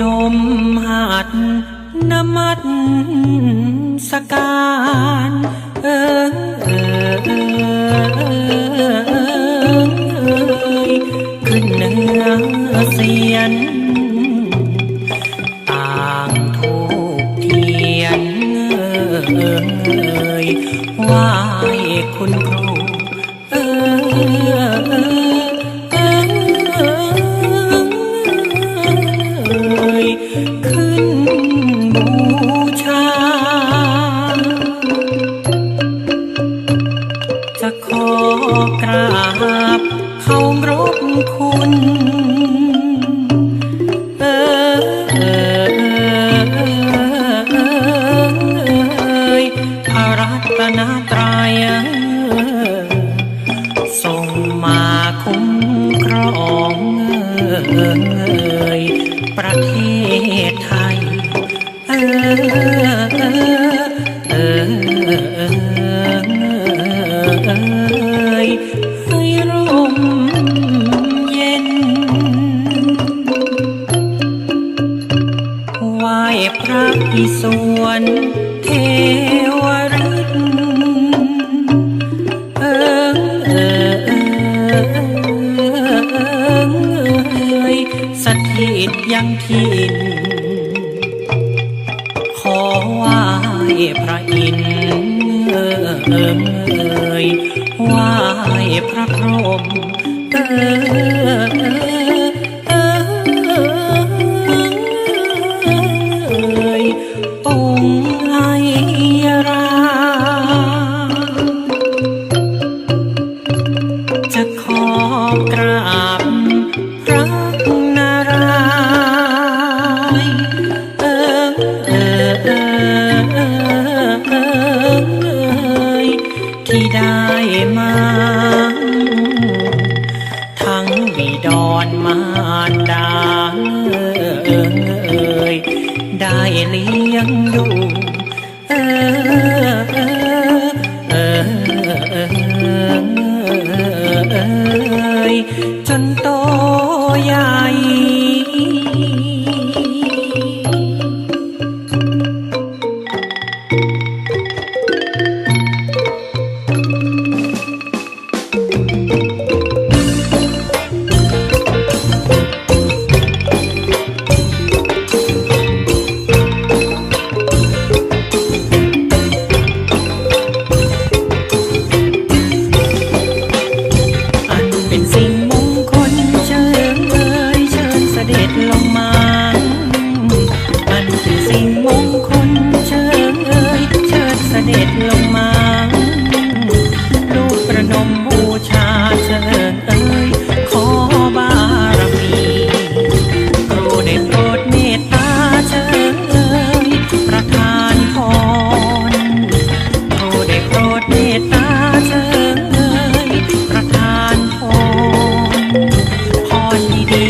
นมหัดนมัสสการเออิงขึ้นเนื้อเสียน ต่างถูกเทียนไหวคุณครูเอิ ងអើយប្រធា ศไทย เออเออเออเออให้ร่มเย็นไหว้พระพิสวนเทว ทิน ขอไหว้พระอินทร์เออเออไหว้พระพรหมเอ่ย จรมารดาเอ่ยได้เลี้ยงดูเอ่ย มงคลเชิญเอ่ยเชิญเสด็จลงมาลูกระนมบูชาเชิเอ่ยขอบารมีโปรดโปรดเมตตาเชิเอ่ยประทานพรโปรดโปรดเมตตาเชิเอ่ยประทานพรพรดี